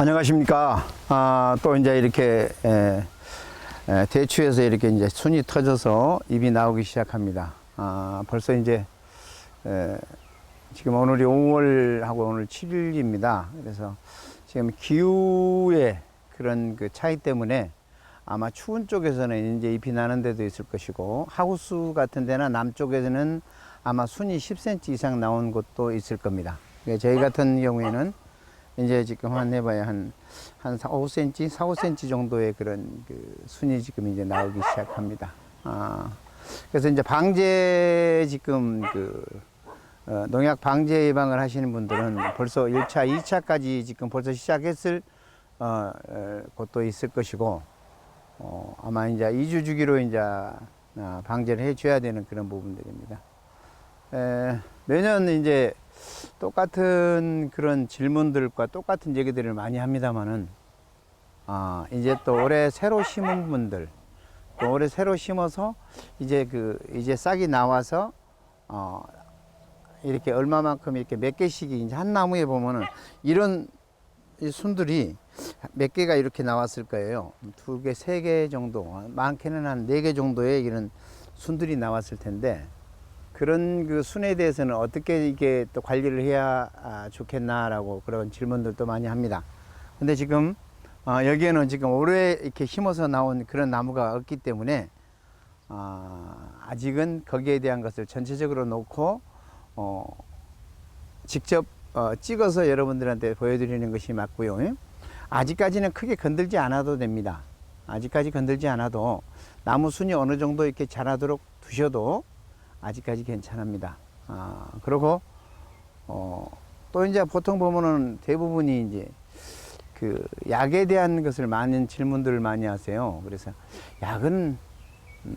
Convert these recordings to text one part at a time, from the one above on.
안녕하십니까. 아, 또 이제 이렇게 에, 에, 대추에서 이렇게 이제 순이 터져서 잎이 나오기 시작합니다. 아, 벌써 이제 에, 지금 오늘이 5월하고 오늘 7일입니다. 그래서 지금 기후의 그런 그 차이 때문에 아마 추운 쪽에서는 이제 잎이 나는 데도 있을 것이고 하우스 같은 데나 남쪽에서는 아마 순이 10cm 이상 나온 곳도 있을 겁니다. 저희 같은 경우에는 이제 지금 한 해봐야 한, 한 4, 5cm, 4, 5cm 정도의 그런 그 순이 지금 이제 나오기 시작합니다. 아, 그래서 이제 방제 지금 그, 어, 농약 방제 예방을 하시는 분들은 벌써 1차, 2차까지 지금 벌써 시작했을, 어, 어, 곳도 있을 것이고, 어, 아마 이제 2주 주기로 이제 아, 방제를 해줘야 되는 그런 부분들입니다. 에, 매년 이제 똑같은 그런 질문들과 똑같은 얘기들을 많이 합니다만은 아 이제 또 올해 새로 심은 분들 또 올해 새로 심어서 이제 그 이제 싹이 나와서 어 이렇게 얼마만큼 이렇게 몇 개씩 이제 한 나무에 보면은 이런 이 순들이 몇 개가 이렇게 나왔을 거예요. 두 개, 세 개 정도, 많게는 한 네 개 정도의 이런 순들이 나왔을 텐데 그런 그 순에 대해서는 어떻게 이게 또 관리를 해야 아, 좋겠나라고 그런 질문들도 많이 합니다. 근데 지금 어, 여기에는 지금 올해 이렇게 심어서 나온 그런 나무가 없기 때문에 아, 아직은 거기에 대한 것을 전체적으로 놓고 어, 직접 어, 찍어서 여러분들한테 보여드리는 것이 맞고요. 예? 아직까지는 크게 건들지 않아도 됩니다. 아직까지 건들지 않아도 나무 순이 어느 정도 이렇게 자라도록 두셔도 아직까지 괜찮습니다. 아, 그리고, 어, 또 이제 보통 보면은 대부분이 이제 그 약에 대한 것을 많은 질문들을 많이 하세요. 그래서 약은, 음,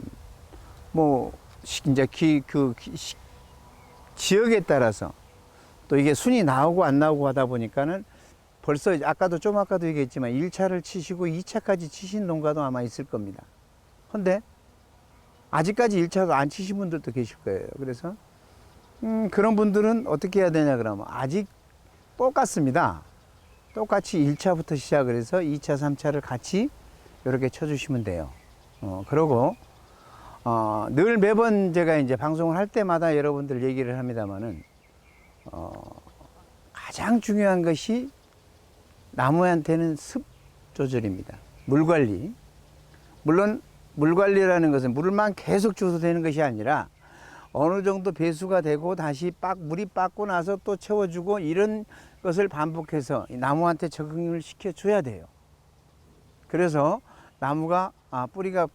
뭐, 시- 이제 기, 그, 기- 시- 지역에 따라서 또 이게 순이 나오고 안 나오고 하다 보니까는 벌써 아까도 좀 아까도 얘기했지만 1차를 치시고 2차까지 치신 농가도 아마 있을 겁니다. 근데 아직까지 1차도 안 치신 분들도 계실 거예요. 그래서 음, 그런 분들은 어떻게 해야 되냐 그러면 아직 똑같습니다. 똑같이 1차부터 시작을 해서 2차, 3차를 같이 이렇게 쳐주시면 돼요. 어, 그러고 어, 늘 매번 제가 이제 방송을 할 때마다 여러분들 얘기를 합니다만은 어, 가장 중요한 것이 나무한테는 습 조절입니다. 물 관리. 물론 물 관리라는 것은 물만 계속 줘도 되는 것이 아니라 어느 정도 배수가 되고 다시 빡 물이 빠고 나서 또 채워주고 이런 것을 반복해서 이 나무한테 적응을 시켜줘야 돼요. 그래서 나무가 아, 뿌리가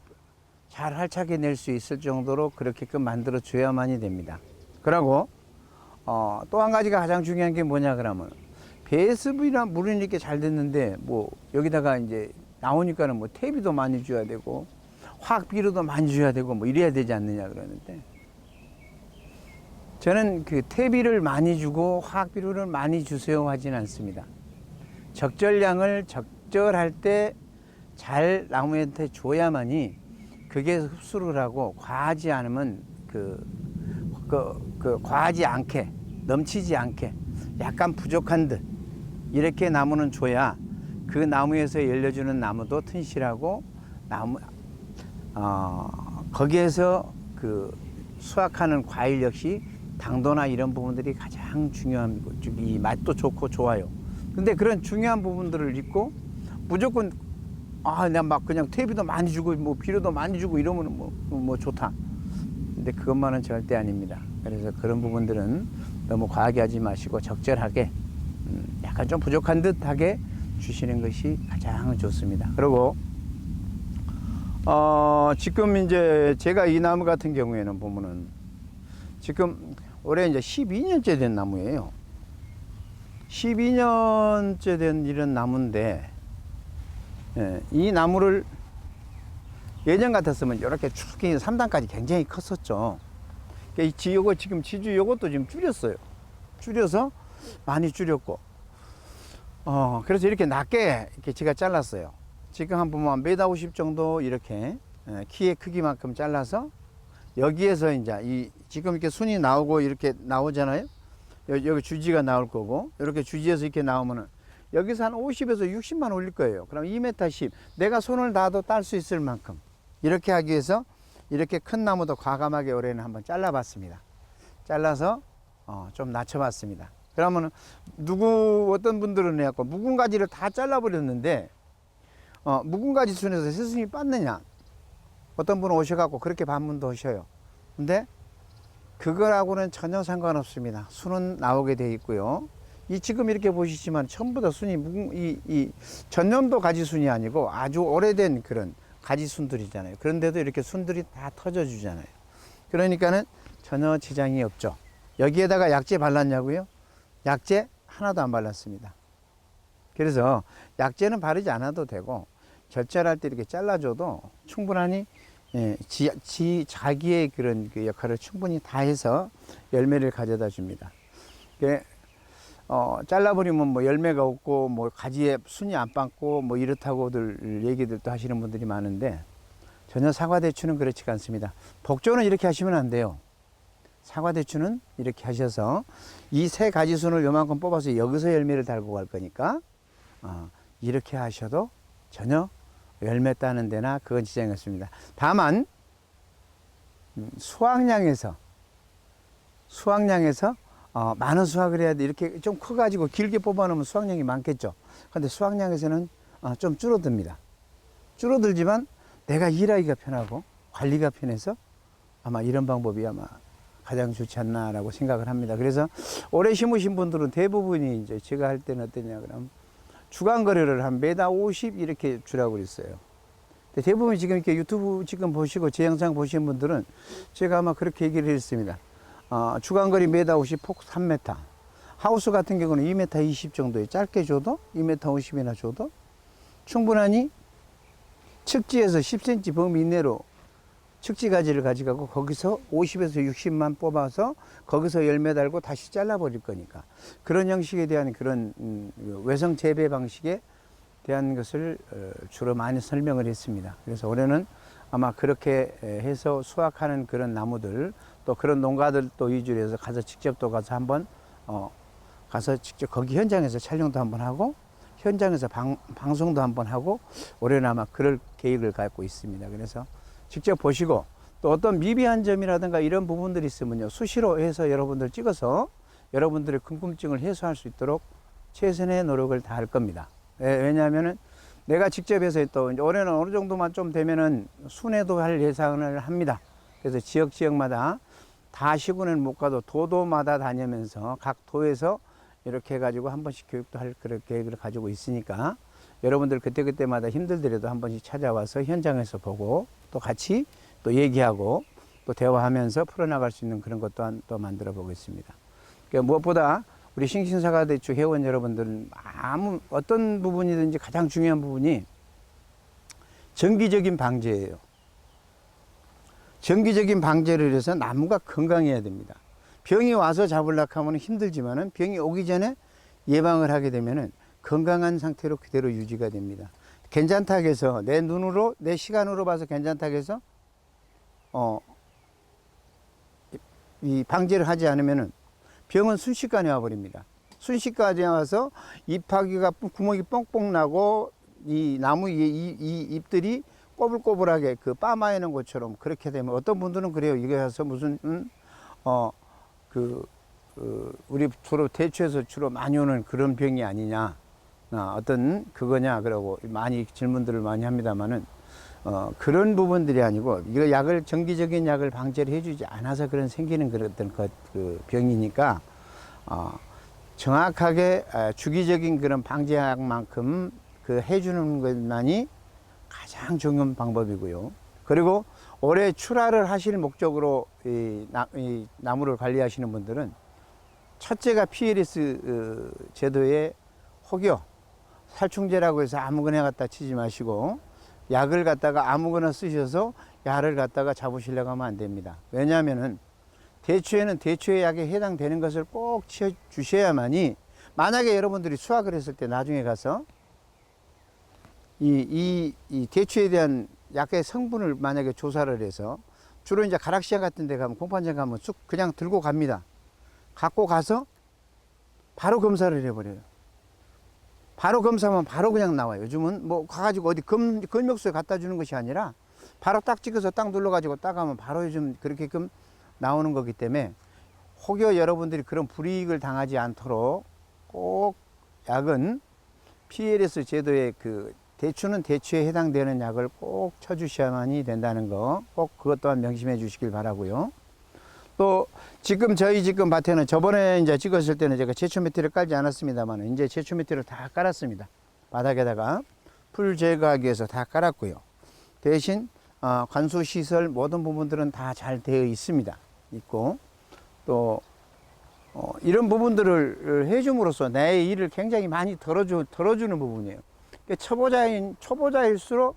잘 활착해 낼 수 있을 정도로 그렇게끔 만들어 줘야만이 됩니다. 그리고 어, 또 한 가지가 가장 중요한 게 뭐냐 그러면 배습이나 물은 이렇게 잘 됐는데 뭐 여기다가 이제 나오니까는 뭐 퇴비도 많이 줘야 되고 화학 비료도 많이 줘야 되고 뭐 이래야 되지 않느냐 그러는데 저는 그 퇴비를 많이 주고 화학 비료를 많이 주세요 하진 않습니다. 적절량을 적절할 때 잘 나무한테 줘야만이 그게 흡수를 하고 과하지 않으면 그, 그, 그 과하지 않게 넘치지 않게 약간 부족한 듯 이렇게 나무는 줘야 그 나무에서 열려주는 나무도 튼실하고 나무 어, 거기에서 그 수확하는 과일 역시 당도나 이런 부분들이 가장 중요한 거이 맛도 좋고 좋아요. 근데 그런 중요한 부분들을 잊고 무조건 아, 내가 막 그냥 퇴비도 많이 주고 뭐 비료도 많이 주고 이러면 뭐, 뭐 좋다. 근데 그것만은 절대 아닙니다. 그래서 그런 부분들은 너무 과하게 하지 마시고 적절하게 음, 약간 좀 부족한 듯하게 주시는 것이 가장 좋습니다. 그리고 어, 지금 이제 제가 이 나무 같은 경우에는 보면은 지금 올해 이제 12년째 된 나무예요. 12년째 된 이런 나무인데 예, 이 나무를 예전 같았으면 이렇게 쭉 3단까지 굉장히 컸었죠. 그러니까 이 지, 요거 지금 지주 요것도 지금 줄였어요. 줄여서 많이 줄였고. 어, 그래서 이렇게 낮게 이렇게 제가 잘랐어요. 지금 한 보면 메다 50 정도 이렇게 예, 키의 크기만큼 잘라서 여기에서 이제 이 지금 이렇게 순이 나오고 이렇게 나오잖아요. 여기, 주지가 나올 거고 이렇게 주지에서 이렇게 나오면은 여기서 한 50에서 60만 올릴 거예요. 그럼 2m 10. 내가 손을 놔도 딸 수 있을 만큼. 이렇게 하기 위해서 이렇게 큰 나무도 과감하게 올해는 한번 잘라봤습니다. 잘라서 어, 좀 낮춰봤습니다. 그러면 누구 어떤 분들은 해갖고 묵은 가지를 다 잘라버렸는데 어, 묵은 가지 순에서 스승이 빠느냐? 어떤 분은 오셔갖고 그렇게 반문도 하셔요. 근데 그거하고는 전혀 상관없습니다. 순은 나오게 돼 있고요. 이 지금 이렇게 보시지만 전부 다 순이 이, 이 전년도 가지 순이 아니고 아주 오래된 그런 가지 순들이잖아요. 그런데도 이렇게 순들이 다 터져 주잖아요. 그러니까는 전혀 지장이 없죠. 여기에다가 약재 발랐냐고요? 약재 하나도 안 발랐습니다. 그래서 약재는 바르지 않아도 되고 결절할 때 이렇게 잘라줘도 충분하니 예, 지, 지 자기의 그런 그 역할을 충분히 다 해서 열매를 가져다 줍니다. 그, 어, 잘라버리면 뭐 열매가 없고 뭐 가지에 순이 안 빵고 뭐 이렇다고들 얘기들도 하시는 분들이 많은데 전혀 사과 대추는 그렇지가 않습니다. 복조는 이렇게 하시면 안 돼요. 사과 대추는 이렇게 하셔서 이 세 가지 순을 요만큼 뽑아서 여기서 열매를 달고 갈 거니까 어, 이렇게 하셔도 전혀 열매 따는 데나 그건 지장이 없습니다. 다만 음, 수확량에서 수확량에서 어, 많은 수확을 해야 돼 이렇게 좀 커가지고 길게 뽑아놓으면 수확량이 많겠죠. 근데 수확량에서는 어, 좀 줄어듭니다. 줄어들지만 내가 일하기가 편하고 관리가 편해서 아마 이런 방법이 아마 가장 좋지 않나라고 생각을 합니다. 그래서 오래 심으신 분들은 대부분이 이제 제가 할 때는 어떠냐 그러면 주간 거래를 한 매달 50 이렇게 주라고 그랬어요. 대부분 지금 이렇게 유튜브 지금 보시고 제 영상 보신 분들은 제가 아마 그렇게 얘기를 했습니다. 어, 주간 거리 매달 50, 폭 3m. 하우스 같은 경우는 2m 20 정도에 짧게 줘도 2m 50이나 줘도 충분하니 측지에서 10cm 범위 이내로 측지 가지를 가져가고 거기서 50에서 60만 뽑아서 거기서 열매 달고 다시 잘라버릴 거니까 그런 형식에 대한 그런 음, 외성 재배 방식에 대한 것을 어, 주로 많이 설명을 했습니다. 그래서 올해는 아마 그렇게 에, 해서 수확하는 그런 나무들 또 그런 농가들 또 위주로 해서 가서 직접 또 가서 한번 어, 가서 직접 거기 현장에서 촬영도 한번 하고 현장에서 방, 방송도 한번 하고 올해는 아마 그럴 계획을 갖고 있습니다. 그래서 직접 보시고 또 어떤 미비한 점이라든가 이런 부분들이 있으면요 수시로 해서 여러분들 찍어서 여러분들의 궁금증을 해소할 수 있도록 최선의 노력을 다할 겁니다. 예, 왜냐하면은 내가 직접 해서 또 올해는 어느 정도만 좀 되면은 순회도 할 예상을 합니다. 그래서 지역 지역마다 다 시군은 못 가도 도도마다 다니면서 각 도에서 이렇게 해가지고 한 번씩 교육도 할 그런 계획을 가지고 있으니까 여러분들 그때그때마다 힘들더라도 한 번씩 찾아와서 현장에서 보고 또 같이 또 얘기하고 또 대화하면서 풀어나갈 수 있는 그런 것도 한- 또 만들어 보겠습니다. 그러니까 무엇보다 우리 싱싱사과대추 회원 여러분들은 아무 어떤 부분이든지 가장 중요한 부분이 정기적인 방제예요. 정기적인 방제를 해서 나무가 건강해야 됩니다. 병이 와서 잡으려고 하면 힘들지만은 병이 오기 전에 예방을 하게 되면은 건강한 상태로 그대로 유지가 됩니다. 괜찮다고 해서 내 눈으로 내 시간으로 봐서 괜찮다고 해서 어, 이- 이 방제를 하지 않으면은 병은 순식간에 와버립니다. 순식간에 와서 잎하기가 구멍이 뻥뻥 나고 이 나무 이, 이, 이 잎들이 꼬불꼬불하게 그 빠마이는 것처럼 그렇게 되면 어떤 분들은 그래요. 이게 해서 무슨 음, 어그 그 우리 주로 대추에서 주로 많이 오는 그런 병이 아니냐. 아, 어떤 그거냐 그러고 많이 질문들을 많이 합니다만은 어, 그런 부분들이 아니고 이거 약을 정기적인 약을 방제를 해주지 않아서 그런 생기는 그런 어떤 것, 그 병이니까 어, 정확하게 아, 주기적인 그런 방제약만큼 그 해주는 것만이 가장 중요한 방법이고요. 그리고 올해 출하를 하실 목적으로 이, 나, 이 나무를 관리하시는 분들은 첫째가 PLS 어, 제도의 혹여 살충제라고 해서 아무거나 갖다 치지 마시고 약을 갖다가 아무거나 쓰셔서 약을 갖다가 잡으시려고 하면 안 됩니다. 왜냐하면은 대추에는 대추의 약에 해당되는 것을 꼭 치어 주셔야만이 만약에 여러분들이 수확을 했을 때 나중에 가서 이, 이, 이 대추에 대한 약의 성분을 만약에 조사를 해서 주로 이제 가락시장 같은 데 가면 공판장 가면 쑥 그냥 들고 갑니다. 갖고 가서 바로 검사를 해버려요. 바로 검사하면 바로 그냥 나와요. 요즘은 뭐 가가지고 어디 검, 검역소에 갖다 주는 것이 아니라 바로 딱 찍어서 딱 눌러가지고 딱 하면 바로 요즘 그렇게끔 나오는 거기 때문에 혹여 여러분들이 그런 불이익을 당하지 않도록 꼭 약은 PLS 제도의 그 대추는 대추에 해당되는 약을 꼭 쳐주셔야만이 된다는 거 꼭 그것 또한 명심해 주시길 바라고요. 또 지금 저희 지금 밭에는 저번에 이제 찍었을 때는 제가 제초 매트를 깔지 않았습니다만 이제 제초 매트를 다 깔았습니다. 바닥에다가 풀 제거하기 위해서 다 깔았고요. 대신 어, 관수 시설 모든 부분들은 다 잘 되어 있습니다. 있고 또 어, 이런 부분들을 해줌으로써 내 일을 굉장히 많이 덜어주, 덜어주는 부분이에요. 그러니까 초보자인, 초보자일수록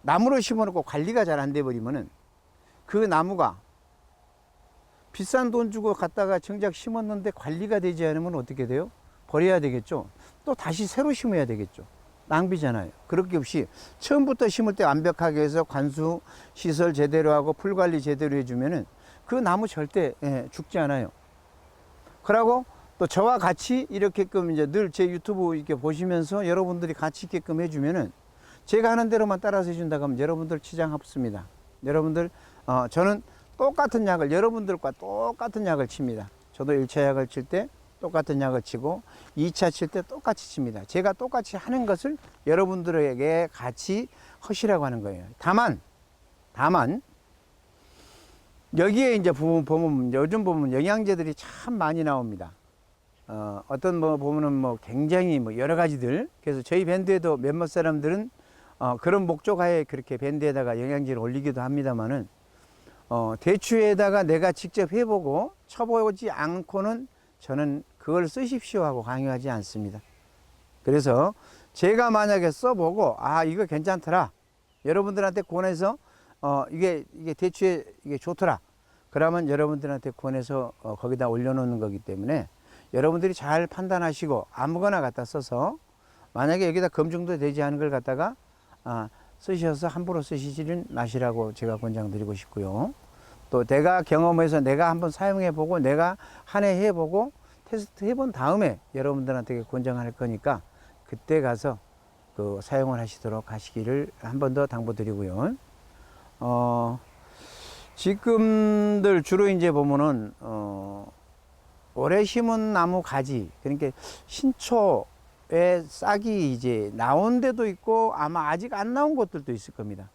나무를 심어놓고 관리가 잘 안 돼버리면은 그 나무가 비싼 돈 주고 갖다가 정작 심었는데 관리가 되지 않으면 어떻게 돼요? 버려야 되겠죠. 또 다시 새로 심어야 되겠죠. 낭비잖아요. 그렇게 없이 처음부터 심을 때 완벽하게 해서 관수 시설 제대로 하고 풀 관리 제대로 해주면은 그 나무 절대 예, 죽지 않아요. 그러고 또 저와 같이 이렇게끔 이제 늘 제 유튜브 이렇게 보시면서 여러분들이 같이 있게끔 해주면은 제가 하는 대로만 따라서 해준다고 하면 여러분들 치장 없습니다. 여러분들, 어, 저는 똑같은 약을 여러분들과 똑같은 약을 칩니다. 저도 1차 약을 칠 때 똑같은 약을 치고 2차 칠 때 똑같이 칩니다. 제가 똑같이 하는 것을 여러분들에게 같이 하시라고 하는 거예요. 다만, 다만, 여기에 이제 보면, 보면 요즘 보면 영양제들이 참 많이 나옵니다. 어, 어떤 뭐 보면은 뭐 굉장히 뭐 여러 가지들. 그래서 저희 밴드에도 몇몇 사람들은 어, 그런 목적하에 그렇게 밴드에다가 영양제를 올리기도 합니다만은 어, 대추에다가 내가 직접 해보고 쳐보지 않고는 저는 그걸 쓰십시오 하고 강요하지 않습니다. 그래서 제가 만약에 써보고 아 이거 괜찮더라 여러분들한테 권해서 어 이게 이게 대추에 이게 좋더라 그러면 여러분들한테 권해서 어, 거기다 올려놓는 거기 때문에 여러분들이 잘 판단하시고 아무거나 갖다 써서 만약에 여기다 검증도 되지 않은 걸 갖다가 아, 쓰셔서 함부로 쓰시지는 마시라고 제가 권장드리고 싶고요. 또 내가 경험해서 내가 한번 사용해 보고 내가 한 해 해보고 테스트 해본 다음에 여러분들한테 권장할 거니까 그때 가서 그 사용을 하시도록 하시기를 한 번 더 당부드리고요. 어, 지금들 주로 이제 보면은 어, 올해 심은 나무 가지 그러니까 신초 에 싹이 이제 나온 데도 있고 아마 아직 안 나온 곳들도 있을 겁니다.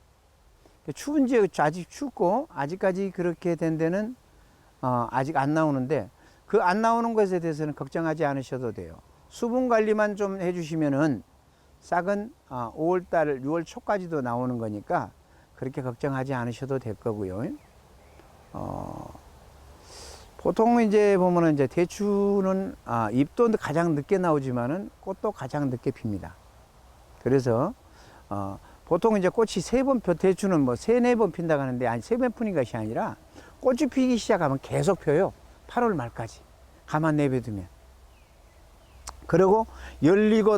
추운 지역 아직 춥고 아직까지 그렇게 된 데는 어, 아직 안 나오는데 그 안 나오는 것에 대해서는 걱정하지 않으셔도 돼요. 수분 관리만 좀 해주시면은 싹은 어, 5월달, 6월 초까지도 나오는 거니까 그렇게 걱정하지 않으셔도 될 거고요. 어, 보통 이제 보면은 이제 대추는 아, 잎도 가장 늦게 나오지만은 꽃도 가장 늦게 핍니다. 그래서 어, 보통 이제 꽃이 세 번 펴, 대추는 뭐 세네 번 핀다고 하는데 아니 세 번 푸는 것이 아니라 꽃이 피기 시작하면 계속 펴요. 8월 말까지. 가만 내버두면. 그리고 열리고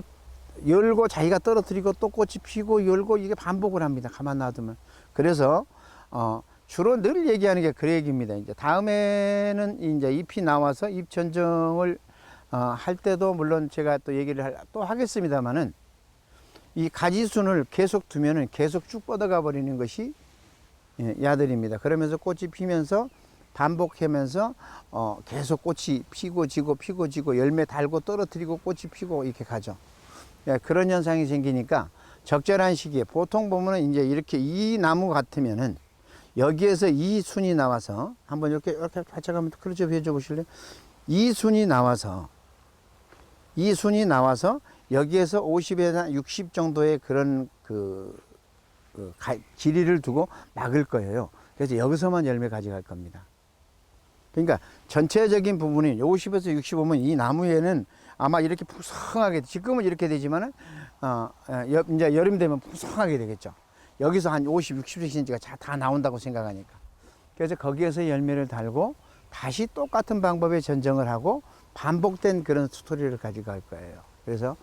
열고 자기가 떨어뜨리고 또 꽃이 피고 열고 이게 반복을 합니다. 가만 놔두면. 그래서 어 주로 늘 얘기하는 게 그 얘기입니다. 이제 다음에는 이제 잎이 나와서 잎 전정을 어, 할 때도 물론 제가 또 얘기를 할, 또 하겠습니다만은 이 가지 순을 계속 두면은 계속 쭉 뻗어가 버리는 것이 예, 야들입니다. 그러면서 꽃이 피면서 반복하면서 어, 계속 꽃이 피고 지고 피고 지고 열매 달고 떨어뜨리고 꽃이 피고 이렇게 가죠. 예, 그런 현상이 생기니까 적절한 시기에 보통 보면은 이제 이렇게 이 나무 같으면은 여기에서 이 순이 나와서 한번 이렇게 이렇게 살짝 한번 클로즈업 해줘 보실래요? 이 순이 나와서 이 순이 나와서 여기에서 50에서 60 정도의 그런 그, 그 가, 길이를 두고 막을 거예요. 그래서 여기서만 열매 가져갈 겁니다. 그러니까 전체적인 부분이 50에서 60 보면 이 나무에는 아마 이렇게 푸성하게 지금은 이렇게 되지만은 어, 어, 여, 이제 여름 되면 푸성하게 되겠죠. 여기서 한 50, 60cm가 다 나온다고 생각하니까. 그래서 거기에서 열매를 달고 다시 똑같은 방법의 전정을 하고 반복된 그런 스토리를 가져갈 거예요. 그래서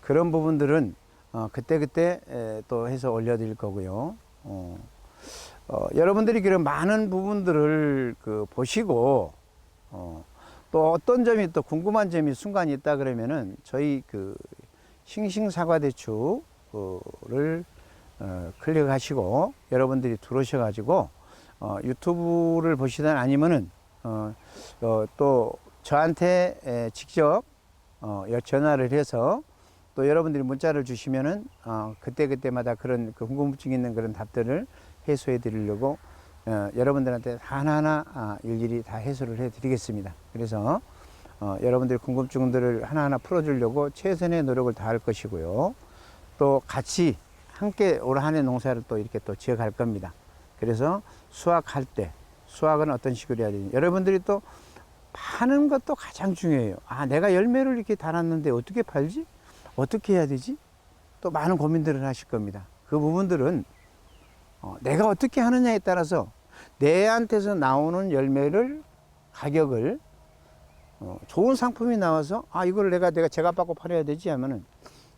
그런 부분들은 어, 그때그때 에, 또 해서 올려드릴 거고요. 어, 어, 여러분들이 그런 많은 부분들을 그 보시고 어, 또 어떤 점이 또 궁금한 점이 순간 있다 그러면은 저희 그 싱싱 사과대추를 어, 클릭하시고 여러분들이 들어오셔 가지고 어, 유튜브를 보시든 아니면은 어, 어, 또 저한테 에, 직접 어, 여- 전화를 해서 또 여러분들이 문자를 주시면은 어, 그때 그때마다 그런 그 궁금증 있는 그런 답들을 해소해 드리려고 어, 여러분들한테 하나하나 아, 일일이 다 해소를 해 드리겠습니다. 그래서 어, 여러분들 궁금증들을 하나하나 풀어주려고 최선의 노력을 다할 것이고요. 또 같이 함께 올 한 해 농사를 또 이렇게 또 지어갈 겁니다. 그래서 수확할 때 수확은 어떤 식으로 해야 되는지 여러분들이 또 파는 것도 가장 중요해요. 아, 내가 열매를 이렇게 달았는데 어떻게 팔지? 어떻게 해야 되지? 또 많은 고민들을 하실 겁니다. 그 부분들은 어, 내가 어떻게 하느냐에 따라서 내한테서 나오는 열매를 가격을 어, 좋은 상품이 나와서 아 이걸 내가 내가 제값 받고 팔아야 되지 하면은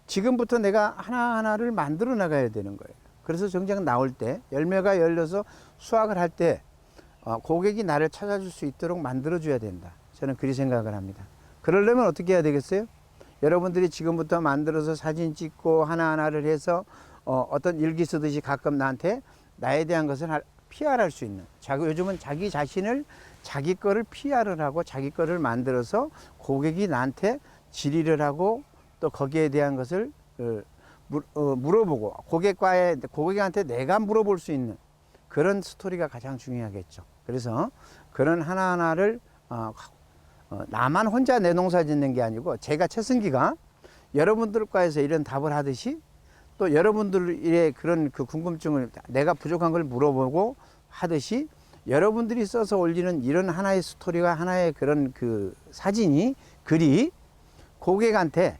지금부터 내가 하나하나를 만들어 나가야 되는 거예요. 그래서 정작 나올 때 열매가 열려서 수확을 할때 어, 고객이 나를 찾아줄 수 있도록 만들어 줘야 된다. 저는 그리 생각을 합니다. 그러려면 어떻게 해야 되겠어요? 여러분들이 지금부터 만들어서 사진 찍고 하나하나를 해서 어, 어떤 일기 쓰듯이 가끔 나한테 나에 대한 것을 할- PR할 수 있는 요즘은 자기 자신을 자기 거를 PR을 하고 자기 거를 만들어서 고객이 나한테 질의를 하고 또 거기에 대한 것을 어, 물, 어, 물어보고 고객과의 고객한테 내가 물어볼 수 있는 그런 스토리가 가장 중요하겠죠. 그래서 그런 하나하나를 어, 어, 나만 혼자 내 농사 짓는 게 아니고 제가 최승기가 여러분들과에서 이런 답을 하듯이 또 여러분들의 그런 그 궁금증을 내가 부족한 걸 물어보고 하듯이 여러분들이 써서 올리는 이런 하나의 스토리가 하나의 그런 그 사진이 글이 고객한테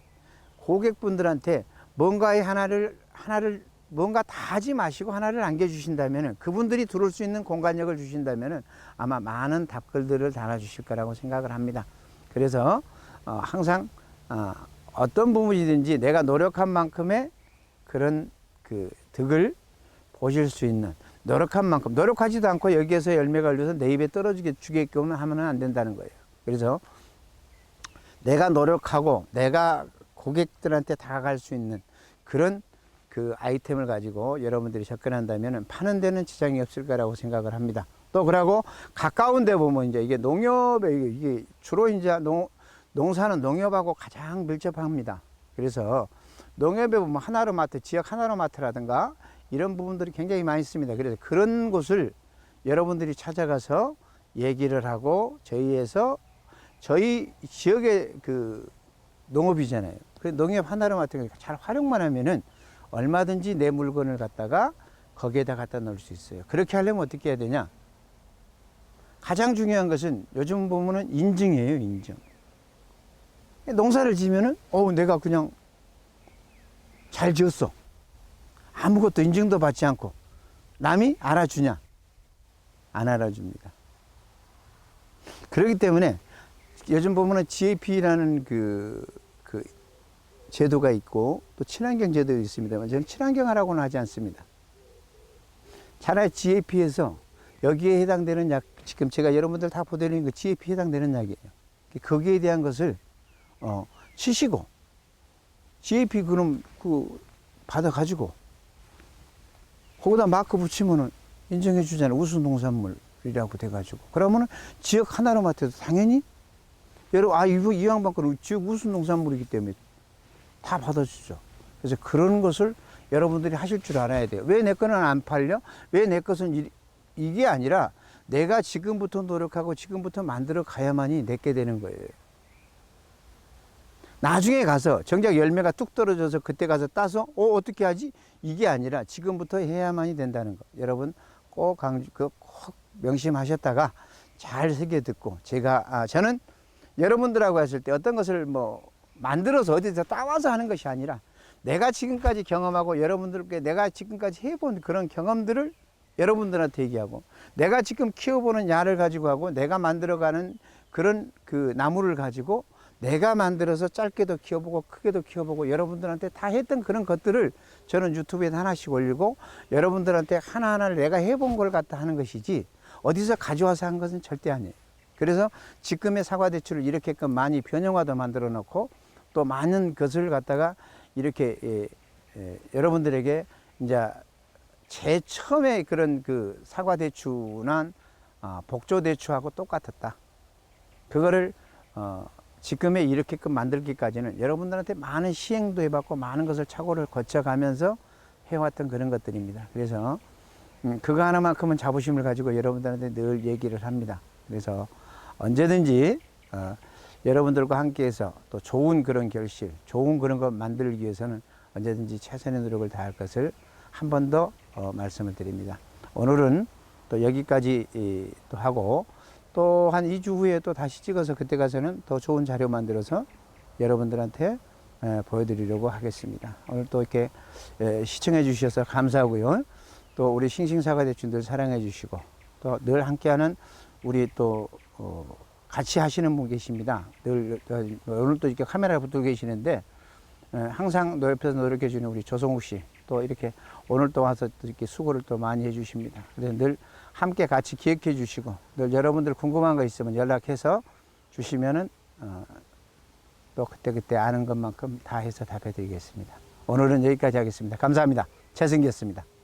고객분들한테 뭔가의 하나를 하나를 뭔가 다 하지 마시고 하나를 남겨주신다면은 그분들이 들어올 수 있는 공간력을 주신다면은 아마 많은 답글들을 달아주실 거라고 생각을 합니다. 그래서 어, 항상 어, 어떤 부분이든지 내가 노력한 만큼의 그런 그 득을 보실 수 있는 노력한 만큼 노력하지도 않고 여기에서 열매가 걸려서 내 입에 떨어지게 주게끔 하면 안 된다는 거예요. 그래서 내가 노력하고 내가 고객들한테 다가갈 수 있는 그런 그 아이템을 가지고 여러분들이 접근한다면 파는 데는 지장이 없을 거라고 생각을 합니다. 또 그러고 가까운 데 보면 이제 이게 농협에 이게- 주로 이제 농, 농사는 농협하고 가장 밀접합니다. 그래서 농협에 보면 하나로마트, 지역 하나로마트라든가 이런 부분들이 굉장히 많이 있습니다. 그래서 그런 곳을 여러분들이 찾아가서 얘기를 하고 저희에서 저희 지역의 그 농업이잖아요. 그 농협 하나로마트 잘 활용만 하면은 얼마든지 내 물건을 갖다가 거기에다 갖다 놓을 수 있어요. 그렇게 하려면 어떻게 해야 되냐? 가장 중요한 것은 요즘 보면은 인증이에요, 인증. 농사를 지면은, 어 내가 그냥 잘 지었어. 아무것도 인증도 받지 않고. 남이 알아주냐? 안 알아줍니다. 그렇기 때문에 요즘 보면은 GAP라는 그, 그 제도가 있고 또 친환경 제도가 있습니다만 저는 친환경 하라고는 하지 않습니다. 차라리 GAP에서 여기에 해당되는 약, 지금 제가 여러분들 다 보내드리는 그 GAP 해당되는 약이에요. 거기에 대한 것을, 어, 치시고, GAP 그럼 그 받아 가지고, 거기다 마크 붙이면은 인정해 주잖아요. 우수 농산물이라고 돼 가지고. 그러면은 지역 하나로 맡아도 당연히 여러분, 아, 이거 이왕 받고는 지역 우수 농산물이기 때문에 다 받아주죠. 그래서 그런 것을 여러분들이 하실 줄 알아야 돼요. 왜 내 거는 안 팔려? 왜 내 것은 이, 이게 아니라 내가 지금부터 노력하고 지금부터 만들어 가야만이 내게 되는 거예요. 나중에 가서 정작 열매가 뚝 떨어져서 그때 가서 따서 어 어떻게 하지? 이게 아니라 지금부터 해야만이 된다는 거. 여러분 꼭 강조 그꼭 명심하셨다가 잘 새겨 듣고 제가 아 저는 여러분들하고 했을 때 어떤 것을 뭐 만들어서 어디서 따와서 하는 것이 아니라 내가 지금까지 경험하고 여러분들께 내가 지금까지 해본 그런 경험들을 여러분들한테 얘기하고 내가 지금 키워보는 야를 가지고 하고 내가 만들어가는 그런 그 나무를 가지고 내가 만들어서 짧게도 키워보고 크게도 키워보고 여러분들한테 다 했던 그런 것들을 저는 유튜브에 하나씩 올리고 여러분들한테 하나하나를 내가 해본 걸 갖다 하는 것이지 어디서 가져와서 한 것은 절대 아니에요. 그래서 지금의 사과 대추를 이렇게끔 많이 변형화도 만들어 놓고 또 많은 것을 갖다가 이렇게 예, 예, 여러분들에게 이제 제 처음에 그런 그 사과 대추나 아, 복조 대추하고 똑같았다. 그거를 어, 지금에 이렇게끔 만들기까지는 여러분들한테 많은 시행도 해봤고 많은 것을 착오를 거쳐가면서 해왔던 그런 것들입니다. 그래서 음, 그거 하나만큼은 자부심을 가지고 여러분들한테 늘 얘기를 합니다. 그래서 언제든지 어, 여러분들과 함께해서 또 좋은 그런 결실, 좋은 그런 것 만들기 위해서는 언제든지 최선의 노력을 다할 것을 한 번더 어, 말씀을 드립니다. 오늘은 또 여기까지 이, 또 하고 또 한 2주 후에 또 다시 찍어서 그때 가서는 더 좋은 자료 만들어서 여러분들한테 에, 보여드리려고 하겠습니다. 오늘 또 이렇게 에, 시청해 주셔서 감사하고요. 또 우리 싱싱사과 대추들 사랑해 주시고 또 늘 함께하는 우리 또 어, 같이 하시는 분 계십니다. 늘 어, 오늘 또 이렇게 카메라 붙고 계시는데 에, 항상 너 옆에서 노력해 주는 우리 조성욱 씨 또 이렇게 오늘 또 와서 또 이렇게 수고를 또 많이 해 주십니다. 그래서 늘 함께 같이 기획해 주시고 늘 여러분들 궁금한 거 있으면 연락해서 주시면은 어, 또 그때 그때 아는 것만큼 다 해서 답해 드리겠습니다. 오늘은 여기까지 하겠습니다. 감사합니다. 최승기였습니다.